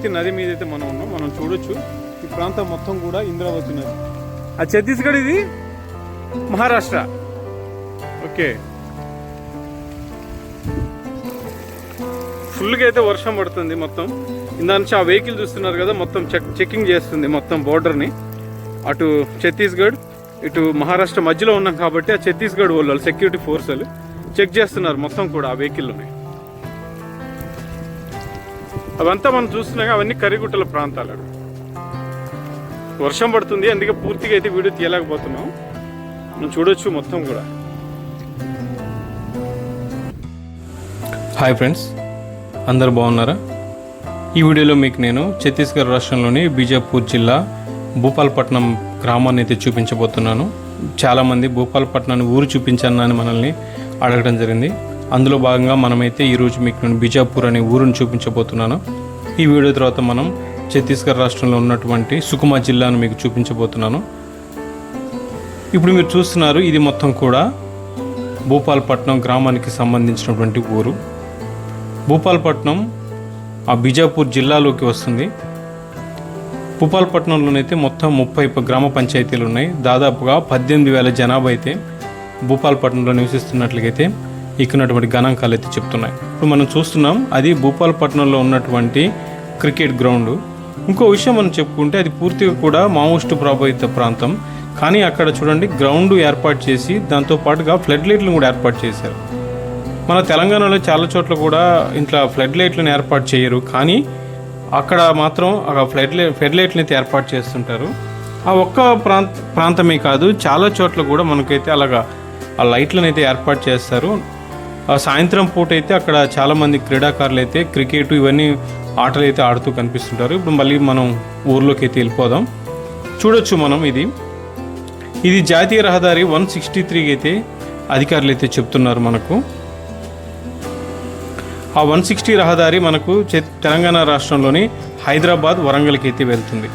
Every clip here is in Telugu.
ఇంద్రావతి నది మీద అయితే మనం ఉన్నాం మనం చూడొచ్చు. ఈ ప్రాంతం మొత్తం కూడా ఇంద్రావతి నది. ఆ ఛత్తీస్గఢ్ ఇది? మహారాష్ట్ర. ఓకే. ఫుల్గా అయితే వర్షం పడుతుంది మొత్తం. ఇందా నుంచి ఆ వెహికల్ చూస్తున్నారు కదా మొత్తం చెక్ చెకింగ్ చేస్తుంది మొత్తం బోర్డర్ని. అటు ఛత్తీస్గఢ్ ఇటు మహారాష్ట్ర మధ్యలో ఉన్నాం కాబట్టి ఆ ఛత్తీస్గఢ్ వాళ్ళు సెక్యూరిటీ ఫోర్స్ వాళ్ళు చెక్ చేస్తున్నారు మొత్తం కూడా ఆ వెహికల్లోనే అవంతా మనం చూస్తున్నాం అవన్నీ కరిగుట్టల ప్రాంతాలు వర్షం పడుతుంది అందుకే పూర్తిగా అయితే వీడియో తీయలేకపోతున్నాం. మనం చూడొచ్చు మొత్తం కూడా. హాయ్ ఫ్రెండ్స్ అందరు బాగున్నారా? ఈ వీడియోలో మీకు నేను ఛత్తీస్గఢ్ రాష్ట్రంలోని బీజాపూర్ జిల్లా భూపాలపట్నం గ్రామాన్ని అయితే చూపించబోతున్నాను. చాలామంది భూపాలపట్నాన్ని ఊరు చూపించాను అని మనల్ని అడగడం జరిగింది. అందులో భాగంగా మనమైతే ఈరోజు మీకు నేను బీజాపూర్ అనే ఊరుని చూపించబోతున్నాను. ఈ వీడియో తర్వాత మనం ఛత్తీస్గఢ్ రాష్ట్రంలో ఉన్నటువంటి సుకుమా జిల్లాను మీకు చూపించబోతున్నాను. ఇప్పుడు మీరు చూస్తున్నారు ఇది మొత్తం కూడా భూపాలపట్నం గ్రామానికి సంబంధించినటువంటి ఊరు. భూపాలపట్నం ఆ బిజాపూర్ జిల్లాలోకి వస్తుంది. భూపాలపట్నంలోనైతే మొత్తం ముప్పై గ్రామ పంచాయతీలు ఉన్నాయి. దాదాపుగా పద్దెనిమిది వేల జనాభా అయితే భూపాలపట్నంలో నివసిస్తున్నట్లయితే ఎక్కినటువంటి గణాంకాలు అయితే చెప్తున్నాయి. ఇప్పుడు మనం చూస్తున్నాం అది భూపాలపట్నంలో ఉన్నటువంటి క్రికెట్ గ్రౌండ్. ఇంకో విషయం మనం చెప్పుకుంటే అది పూర్తిగా కూడా మావోయిస్టు ప్రభావిత ప్రాంతం. కానీ అక్కడ చూడండి గ్రౌండ్ ఏర్పాటు చేసి దాంతో పాటుగా ఫ్లడ్ లైట్లు కూడా ఏర్పాటు చేశారు. మన తెలంగాణలో చాలా చోట్ల కూడా ఇంట్లో ఫ్లడ్ లైట్లను ఏర్పాటు చేయరు. కానీ అక్కడ మాత్రం ఆ ఫ్లడ్ లై ఫ్లడ్ లైట్లను అయితే ఏర్పాటు చేస్తుంటారు. ఆ ఒక్క ప్రాంత ప్రాంతమే కాదు చాలా చోట్ల కూడా మనకైతే అలాగా ఆ లైట్లను అయితే ఏర్పాటు చేస్తారు. సాయంత్రం పూట అయితే అక్కడ చాలామంది క్రీడాకారులు అయితే క్రికెట్ ఇవన్నీ ఆటలు అయితే ఆడుతూ కనిపిస్తుంటారు. ఇప్పుడు మళ్ళీ మనం ఊర్లోకి అయితే వెళ్ళిపోదాం. చూడొచ్చు మనం ఇది. ఇది జాతీయ రహదారి వన్ సిక్స్టీ త్రీకి అయితే అధికారులు అయితే చెప్తున్నారు మనకు. ఆ వన్ సిక్స్టీ రహదారి మనకు చె- తెలంగాణ రాష్ట్రంలోని హైదరాబాద్ వరంగల్కి అయితే వెళ్తుంది.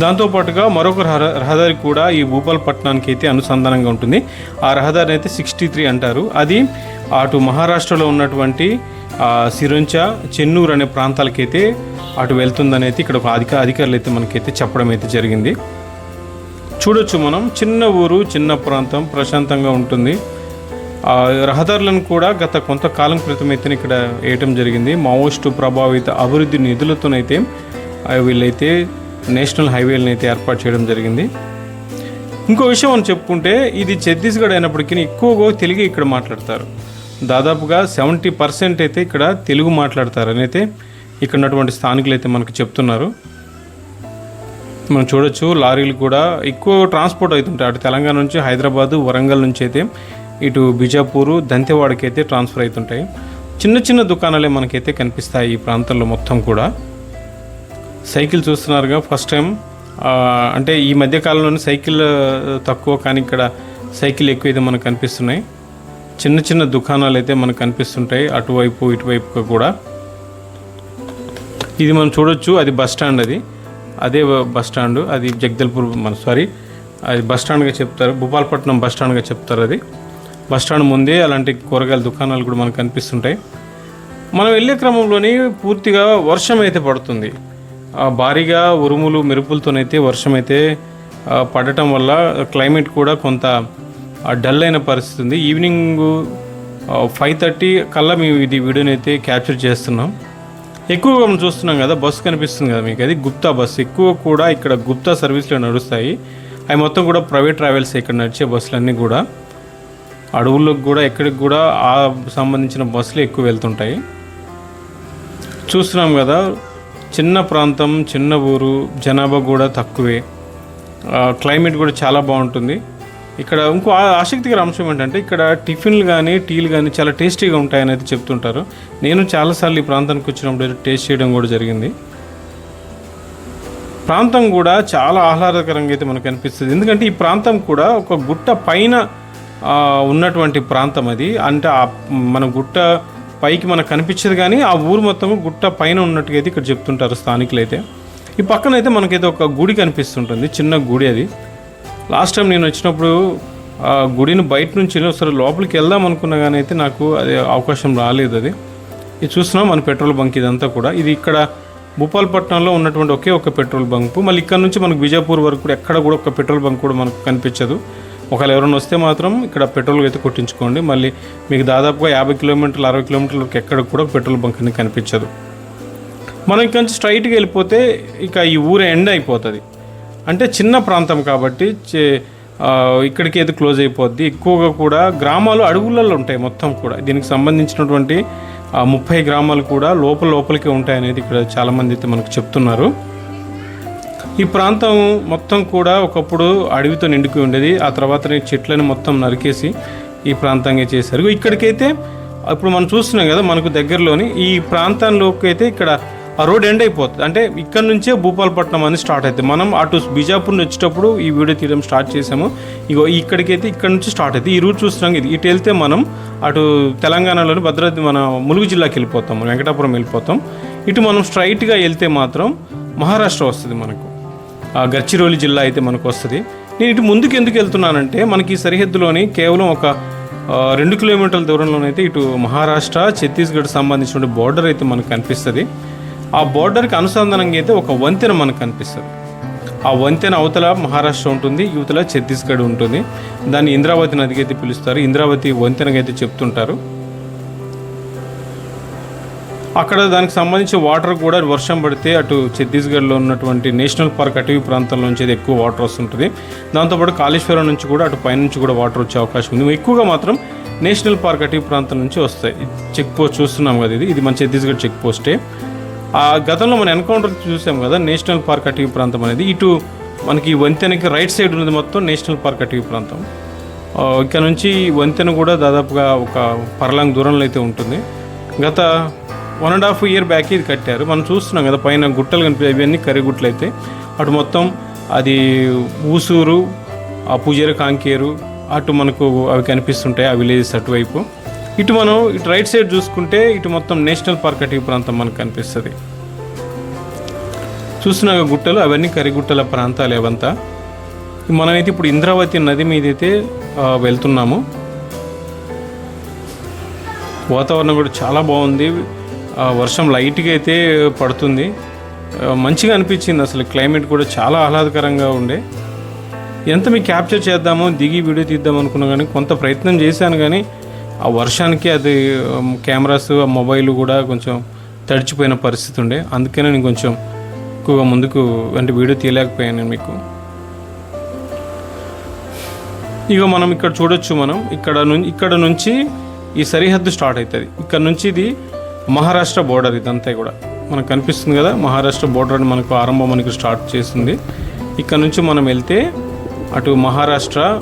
దాంతోపాటుగా మరొక రహ- రహదారి కూడా ఈ భూపాలపట్నానికి అయితే అనుసంధానంగా ఉంటుంది. ఆ రహదారిని అయితే సిక్స్టీ త్రీ అంటారు. అది అటు మహారాష్ట్రలో ఉన్నటువంటి ఆ, సిరంచ చెన్నూరు అనే ప్రాంతాలకైతే అటు వెళ్తుందని అయితే ఇక్కడ ఒక అధిక అధికారులు అయితే మనకైతే చెప్పడం అయితే జరిగింది. చూడొచ్చు మనం చిన్న ఊరు చిన్న ప్రాంతం ప్రశాంతంగా ఉంటుంది. ఆ రహదారులను కూడా గత కొంతకాలం క్రితం అయితే ఇక్కడ వేయటం జరిగింది. మావోస్టు ప్రభావిత అభివృద్ధి నిధులతోనైతే వీళ్ళైతే నేషనల్ హైవేలను అయితే ఏర్పాటు చేయడం జరిగింది. ఇంకో విషయం అని చెప్పుకుంటే ఇది ఛత్తీస్గఢ్ అయినప్పటికీ ఎక్కువగా తెలుగు ఇక్కడ మాట్లాడతారు. దాదాపుగా సెవెంటీ పర్సెంట్ అయితే ఇక్కడ తెలుగు మాట్లాడతారని అయితే ఇక్కడ ఉన్నటువంటి స్థానికులు అయితే మనకు చెప్తున్నారు. మనం చూడొచ్చు లారీలు కూడా ఎక్కువ ట్రాన్స్పోర్ట్ అవుతుంటాయి. అటు తెలంగాణ నుంచి హైదరాబాదు వరంగల్ నుంచి అయితే ఇటు బిజాపూరు దంతెవాడకి అయితే ట్రాన్స్ఫర్ అవుతుంటాయి. చిన్న చిన్న దుకాణాలే మనకైతే కనిపిస్తాయి ఈ ప్రాంతంలో మొత్తం కూడా. సైకిల్ చూస్తున్నారుగా ఫస్ట్ టైం. అంటే ఈ మధ్య కాలంలోనే సైకిల్ తక్కువ కానీ ఇక్కడ సైకిల్ ఎక్కువ అయితే మనకు కనిపిస్తున్నాయి. చిన్న చిన్న దుకాణాలు అయితే మనకు కనిపిస్తుంటాయి అటువైపు ఇటువైపుగా కూడా. ఇది మనం చూడొచ్చు అది బస్ స్టాండ్ అది. అదే బస్ స్టాండ్ అది జగదల్పూర్ మన సారీ అది బస్ స్టాండ్గా చెప్తారు భూపాలపట్నం బస్ స్టాండ్గా చెప్తారు అది. బస్ స్టాండ్ ముందే అలాంటి కూరగాయల దుకాణాలు కూడా మనకు కనిపిస్తుంటాయి. మనం వెళ్ళే క్రమంలోని పూర్తిగా వర్షం అయితే పడుతుంది. భారీగా ఉరుములు మెరుపులతోనైతే వర్షం అయితే పడటం వల్ల క్లైమేట్ కూడా కొంత డల్ అయిన పరిస్థితి ఉంది ఈవినింగ్ ఫైవ్ థర్టీ కల్లా మేము ఇది వీడియోని అయితే క్యాప్చర్ చేస్తున్నాం. ఎక్కువగా మనం చూస్తున్నాం కదా బస్సు కనిపిస్తుంది కదా మీకు. అది గుప్తా బస్సు ఎక్కువ కూడా ఇక్కడ గుప్తా సర్వీస్లో నడుస్తాయి. అవి మొత్తం కూడా ప్రైవేట్ ట్రావెల్స్ ఇక్కడ నడిచే బస్సులన్నీ కూడా. అడవుల్లోకి కూడా ఎక్కడికి కూడా ఆ సంబంధించిన బస్సులు ఎక్కువ వెళ్తుంటాయి. చూస్తున్నాం కదా చిన్న ప్రాంతం చిన్న ఊరు జనాభా కూడా తక్కువే. క్లైమేట్ కూడా చాలా బాగుంటుంది. ఇక్కడ ఇంకో ఆసక్తికర అంశం ఏంటంటే ఇక్కడ టిఫిన్లు కానీ టీలు కానీ చాలా టేస్టీగా ఉంటాయని అయితే చెప్తుంటారు. నేను చాలాసార్లు ఈ ప్రాంతానికి వచ్చినప్పుడు టేస్ట్ చేయడం కూడా జరిగింది. ప్రాంతం కూడా చాలా ఆహ్లాదకరంగా అయితే మనకు అనిపిస్తుంది. ఎందుకంటే ఈ ప్రాంతం కూడా ఒక గుట్ట పైన ఉన్నటువంటి ప్రాంతం అది. అంటే ఆ మన గుట్ట పైకి మనకు కనిపించదు కానీ ఆ ఊరు మొత్తం గుట్ట పైన ఉన్నట్టుగా అయితే ఇక్కడ చెప్తుంటారు స్థానికులు అయితే ఈ పక్కన అయితే మనకైతే ఒక గుడి కనిపిస్తుంటుంది చిన్న గుడి అది. లాస్ట్ టైం నేను వచ్చినప్పుడు ఆ గుడిని బయట నుంచి ఒకసారి లోపలికి వెళ్దాం అనుకున్నా కానీ అయితే నాకు అది అవకాశం రాలేదు అది. ఇది చూస్తున్నాం మన పెట్రోల్ బంక్ ఇదంతా కూడా. ఇది ఇక్కడ భూపాలపట్నంలో ఉన్నటువంటి ఒకే ఒక పెట్రోల్ బంక్. మళ్ళీ ఇక్కడ నుంచి మనకు విజయపూర్ వరకు కూడా ఎక్కడ కూడా ఒక పెట్రోల్ బంక్ కూడా మనకు కనిపించదు. ఒకవేళ ఎవరైనా వస్తే మాత్రం ఇక్కడ పెట్రోల్ అయితే కొట్టించుకోండి. మళ్ళీ మీకు దాదాపుగా యాభై కిలోమీటర్లు అరవై కిలోమీటర్ల ఎక్కడ కూడా పెట్రోల్ బంక్ అనేది కనిపించదు. మనం ఇక్కడ నుంచి స్ట్రైట్గా వెళ్ళిపోతే ఇక ఈ ఊరు ఎండ్ అయిపోతుంది. అంటే చిన్న ప్రాంతం కాబట్టి చే- ఇక్కడికి అయితే క్లోజ్ అయిపోద్ది. ఎక్కువగా కూడా గ్రామాలు అడవులలో ఉంటాయి మొత్తం కూడా. దీనికి సంబంధించినటువంటి ముప్పై గ్రామాలు కూడా లోపల లోపలికి ఉంటాయి అనేది ఇక్కడ చాలామంది అయితే మనకు చెప్తున్నారు. ఈ ప్రాంతం మొత్తం కూడా ఒకప్పుడు అడవితో నిండుకు ఉండేది. ఆ తర్వాత చెట్లను మొత్తం నరికేసి ఈ ప్రాంతంగా చేశారు. ఇక్కడికైతే ఇప్పుడు మనం చూస్తున్నాం కదా మనకు దగ్గరలోని ఈ ప్రాంతంలోకి అయితే ఇక్కడ ఆ రోడ్ ఎండ్ అయిపోతుంది. అంటే ఇక్కడ నుంచే భూపాలపట్నం అని స్టార్ట్ అవుతుంది. మనం అటు బీజాపూర్ నుంచి వచ్చేటప్పుడు ఈ వీడియో తీయడం స్టార్ట్ చేసాము ఇగో ఇక్కడికైతే ఇక్కడ నుంచి స్టార్ట్ అవుతుంది. ఈ రూట్ చూస్తున్నాం ఇది ఇటు వెళ్తే మనం అటు తెలంగాణలోని భద్రాద్రి మన ములుగు జిల్లాకి వెళ్ళిపోతాం మనం వెంకటాపురం వెళ్ళిపోతాం. ఇటు మనం స్ట్రైట్గా వెళ్తే మాత్రం మహారాష్ట్ర వస్తుంది మనకు. గడ్చిరోలి జిల్లా అయితే మనకు వస్తుంది. నేను ఇటు ముందుకు ఎందుకు వెళ్తున్నానంటే మనకి సరిహద్దులోని కేవలం ఒక రెండు కిలోమీటర్ల దూరంలోనైతే ఇటు మహారాష్ట్ర ఛత్తీస్గఢ్ సంబంధించిన బోర్డర్ అయితే మనకు కనిపిస్తుంది. ఆ బోర్డర్కి అనుసంధానంగా అయితే ఒక వంతెన మనకు కనిపిస్తుంది. ఆ వంతెన అవతల మహారాష్ట్ర ఉంటుంది యువతల ఛత్తీస్గఢ్ ఉంటుంది. దాన్ని ఇంద్రావతి నదికి అయితే పిలుస్తారు. ఇంద్రావతి వంతెనగా అయితే చెప్తుంటారు. అక్కడ దానికి సంబంధించి వాటర్ కూడా వర్షం పడితే అటు ఛత్తీస్గఢ్లో ఉన్నటువంటి నేషనల్ పార్క్ అటవీ ప్రాంతం నుంచి అయితే ఎక్కువ వాటర్ వస్తుంటుంది. దాంతోపాటు కాళేశ్వరం నుంచి కూడా అటు పైనుంచి కూడా వాటర్ వచ్చే అవకాశం ఉంది. ఎక్కువగా మాత్రం నేషనల్ పార్క్ అటవీ ప్రాంతం నుంచి వస్తాయి. చెక్ పోస్ట్ చూస్తున్నాం కదా ఇది. ఇది మన ఛత్తీస్గఢ్ చెక్ పోస్టే. ఆ గతంలో మనం ఎన్కౌంటర్ చూసాం కదా నేషనల్ పార్క్ అటవీ ప్రాంతం అనేది. ఇటు మనకి వంతెనకి రైట్ సైడ్ ఉన్నది మొత్తం నేషనల్ పార్క్ అటవీ ప్రాంతం. ఇక్కడ నుంచి ఈ వంతెన కూడా దాదాపుగా ఒక పర్లాంగ్ దూరంలో అయితే ఉంటుంది. గత one and half year back ఇది కట్టారు. మనం చూస్తున్నాం కదా పైన గుట్టలు కనిపి ఇవన్నీ కర్రీ అయితే అటు మొత్తం అది ఊసూరు ఆ పూజారి కాంకేరు అటు మనకు అవి కనిపిస్తుంటాయి ఆ విలేజెస్ అటువైపు. ఇటు మనం ఇటు రైట్ సైడ్ చూసుకుంటే ఇటు మొత్తం నేషనల్ పార్క్ అటవీ ప్రాంతం మనకు కనిపిస్తుంది. చూస్తున్న గుట్టలు అవన్నీ కరిగుట్టల ప్రాంతాలు ఏవంతా మనమైతే ఇప్పుడు ఇంద్రావతి నది మీద అయితే వెళ్తున్నాము. వాతావరణం కూడా చాలా బాగుంది. వర్షం లైట్గా అయితే పడుతుంది. మంచిగా అనిపించింది అసలు క్లైమేట్ కూడా చాలా ఆహ్లాదకరంగా ఉండే. ఎంత మీకు క్యాప్చర్ చేద్దామో దిగి వీడియో తీద్దాం అనుకున్నా కానీ కొంత ప్రయత్నం చేశాను కానీ ఆ వర్షానికి అది కెమెరాస్ ఆ మొబైల్ కూడా కొంచెం తడిచిపోయిన పరిస్థితి ఉండే. అందుకనే నేను కొంచెం ఎక్కువగా ముందుకు అంటే వీడియో తీయలేకపోయాను నేను మీకు. ఇక మనం ఇక్కడ చూడొచ్చు మనం. ఇక్కడ నుంచి ఇక్కడ నుంచి ఈ సరిహద్దు స్టార్ట్ అవుతుంది ఇక్కడ నుంచి ఇది మహారాష్ట్ర బోర్డర్ ఇదంతా కూడా మనకు కనిపిస్తుంది కదా. మహారాష్ట్ర బోర్డర్ మనకు ఆరంభం మనకు స్టార్ట్ చేస్తుంది ఇక్కడ నుంచి మనం వెళ్తే అటు మహారాష్ట్ర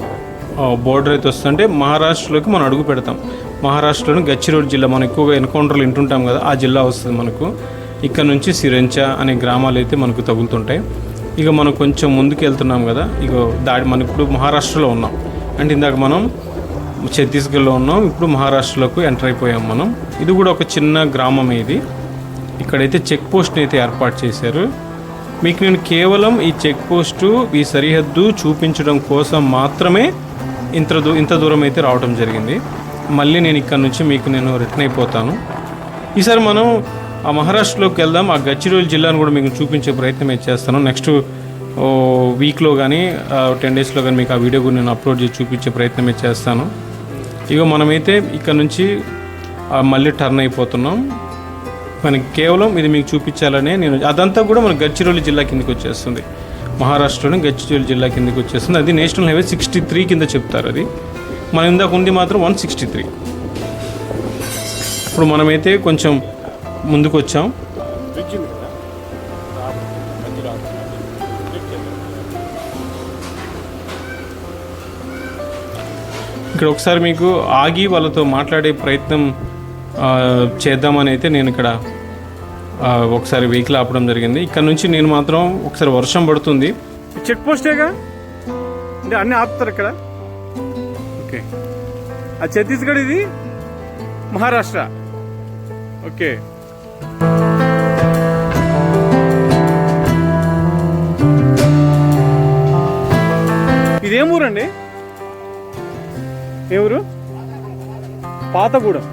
బోర్డర్ అయితే వస్తుంటే మహారాష్ట్రలోకి మనం అడుగు పెడతాం. మహారాష్ట్రలోని గచ్చిరోడ్ జిల్లా మనం ఎక్కువగా ఎన్కౌంటర్లు వింటుంటాం కదా ఆ జిల్లా వస్తుంది మనకు. ఇక్కడ నుంచి సిరంచ అనే గ్రామాలు అయితే మనకు తగులుతుంటాయి. ఇక మనం కొంచెం ముందుకు వెళ్తున్నాం కదా ఇక దాడి మనం ఇప్పుడు మహారాష్ట్రలో ఉన్నాం. అంటే ఇందాక మనం ఛత్తీస్గఢ్లో ఉన్నాం. ఇప్పుడు మహారాష్ట్రలోకి ఎంటర్ అయిపోయాం మనం. ఇది కూడా ఒక చిన్న గ్రామం ఇది. ఇక్కడైతే చెక్ పోస్ట్ని అయితే ఏర్పాటు చేశారు. మీకు నేను కేవలం ఈ చెక్ పోస్టు ఈ సరిహద్దు చూపించడం కోసం మాత్రమే ఇంత దూ ఇంత దూరం అయితే రావడం జరిగింది. మళ్ళీ నేను ఇక్కడ నుంచి మీకు నేను రిటర్న్ అయిపోతాను. ఈసారి మనం ఆ మహారాష్ట్రలోకి వెళ్దాం. ఆ గచ్చిరోలి జిల్లాను కూడా మీకు చూపించే ప్రయత్నం అయితే చేస్తాను. నెక్స్ట్ వీక్లో కానీ టెన్ డేస్లో కానీ మీకు ఆ వీడియో కూడా నేను అప్లోడ్ చేసి చూపించే ప్రయత్నం చేస్తాను. ఇక మనమైతే ఇక్కడ నుంచి మళ్ళీ టర్న్ అయిపోతున్నాం. మనకి కేవలం ఇది మీకు చూపించాలనే నేను అదంతా కూడా మన గడ్చిరోలి జిల్లా కిందకి వచ్చేస్తుంది. మహారాష్ట్రలోని గడ్చిరోలి జిల్లా కిందకి వచ్చేస్తుంది. అది నేషనల్ హైవే సిక్స్టీ త్రీ కింద చెప్తారు అది. మన ఇందాక ఉంది మాత్రం వన్ సిక్స్టీ త్రీ ఇప్పుడు మనమైతే కొంచెం ముందుకు వచ్చాం ఇక్కడ ఒకసారి మీకు ఆగి వాళ్ళతో మాట్లాడే ప్రయత్నం చేద్దామని అయితే నేను ఇక్కడ ఒకసారి వెహికల్ ఆపడం జరిగింది. ఇక్కడ నుంచి నేను మాత్రం ఒకసారి వర్షం పడుతుంది. చెక్ పోస్టేగా అంటే అన్నీ ఆపుతారు ఇక్కడ. ఓకే. ఆ ఛత్తీస్గఢ్ ఇది? మహారాష్ట్ర. ఓకే. ఇదేం ఊరండి? ఎవరు? పాతగూడెం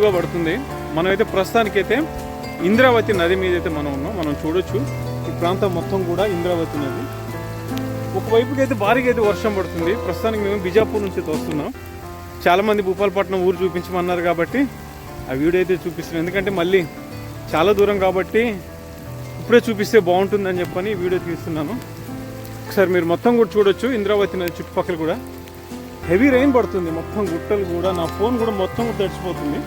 అయితే పడుతుంది. మనమైతే ప్రస్తుతానికైతే ఇంద్రావతి నది మీద అయితే మనం ఉన్నాం. మనం చూడొచ్చు. ఈ ప్రాంతం మొత్తం కూడా ఇంద్రావతి నది. ఒకవైపుకి అయితే భారీగా అయితే వర్షం పడుతుంది. ప్రస్తుతానికి మేము బిజాపూర్ నుంచి వస్తున్నాం చాలామంది భూపాలపట్నం ఊరు చూపించమన్నారు కాబట్టి ఆ వీడియో అయితే చూపిస్తున్నాం. ఎందుకంటే మళ్ళీ చాలా దూరం కాబట్టి ఇప్పుడే చూపిస్తే బాగుంటుందని చెప్పని వీడియో తీస్తున్నాను. ఒకసారి మీరు మొత్తం కూడా చూడొచ్చు. ఇంద్రావతి నది చుట్టుపక్కల కూడా. హెవీ రెయిన్ పడుతుంది. మొత్తం గుట్టలు కూడా నా ఫోన్ కూడా మొత్తం కూడా తడిచిపోతుంది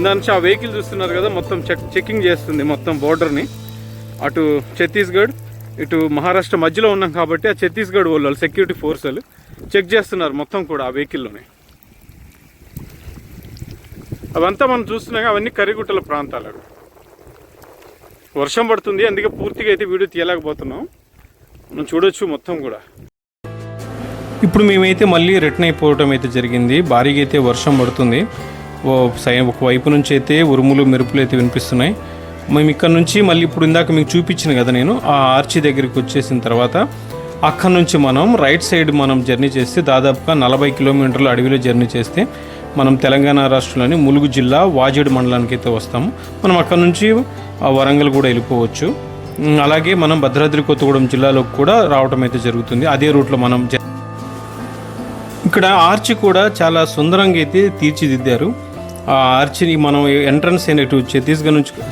ఇందాక నుంచి ఆ వెహికల్ చూస్తున్నారు కదా మొత్తం చెక్ చెకింగ్ చేస్తుంది మొత్తం బోర్డర్ని. అటు ఛత్తీస్గఢ్ ఇటు మహారాష్ట్ర మధ్యలో ఉన్నాం కాబట్టి ఆ ఛత్తీస్గఢ్ వాళ్ళు సెక్యూరిటీ ఫోర్స్ వాళ్ళు చెక్ చేస్తున్నారు మొత్తం కూడా ఆ వెహికల్లోనే. అవంతా మనం చూస్తున్నాం అవన్నీ కరిగుట్టల ప్రాంతాలు వర్షం పడుతుంది అందుకే పూర్తిగా అయితే వీడియో తీయలేకపోతున్నాం. మనం చూడొచ్చు మొత్తం కూడా. ఇప్పుడు మేమైతే మళ్ళీ రిటర్న్ అయిపోవటం అయితే జరిగింది. భారీగా అయితే వర్షం పడుతుంది. సై ఒక వైపు నుంచి అయితే ఉరుములు మెరుపులు అయితే వినిపిస్తున్నాయి. మేము ఇక్కడ నుంచి మళ్ళీ ఇప్పుడు ఇందాక మీకు చూపించిన కదా నేను ఆ ఆర్చి దగ్గరికి వచ్చేసిన తర్వాత అక్కడ నుంచి మనం రైట్ సైడ్ మనం జర్నీ చేస్తే దాదాపుగా నలభై కిలోమీటర్ల అడవిలో జర్నీ చేస్తే మనం తెలంగాణ రాష్ట్రంలోని ములుగు జిల్లా వాజేడు మండలానికి అయితే వస్తాము. మనం అక్కడ నుంచి వరంగల్ కూడా వెళ్ళిపోవచ్చు. అలాగే మనం భద్రాద్రి కొత్తగూడెం జిల్లాలోకి కూడా రావడం అయితే జరుగుతుంది. అదే రూట్లో మనం ఇక్కడ ఆర్చి కూడా చాలా సుందరంగా అయితే తీర్చిదిద్దారు. ఆ ఆర్చిని మనం ఎంట్రన్స్ అయిన ఇటు ఛత్తీస్గఢ్ నుంచి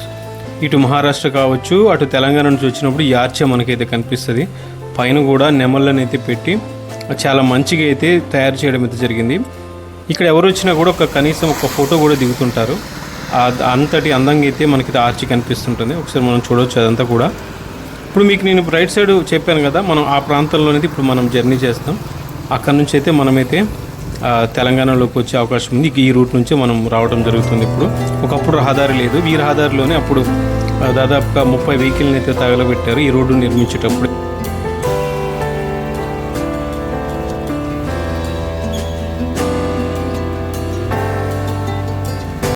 ఇటు మహారాష్ట్ర కావచ్చు అటు తెలంగాణ నుంచి వచ్చినప్పుడు ఈ ఆర్చి మనకైతే కనిపిస్తుంది. పైన కూడా నెమళ్ళని అయితే పెట్టి చాలా మంచిగా అయితే తయారు చేయడం అయితే జరిగింది. ఇక్కడ ఎవరు వచ్చినా కూడా ఒక కనీసం ఒక ఫోటో కూడా దిగుతుంటారు. ఆ- అంతటి అందంగా అయితే మనకి ఆర్చి కనిపిస్తుంటుంది. ఒకసారి మనం చూడవచ్చు అదంతా కూడా. ఇప్పుడు మీకు నేను రైట్ సైడ్ చెప్పాను కదా మనం ఆ ప్రాంతంలోనైతే ఇప్పుడు మనం జర్నీ చేస్తాం. అక్కడ నుంచి అయితే మనమైతే తెలంగాణలోకి వచ్చే అవకాశం ఉంది. ఈ రూట్ నుంచి మనం రావడం జరుగుతుంది ఇప్పుడు. ఒకప్పుడు రహదారి లేదు. ఈ రహదారిలోనే అప్పుడు దాదాపుగా ముప్పై వెహికల్ని అయితే తగలబెట్టారు. ఈ రోడ్డు నిర్మించేటప్పుడు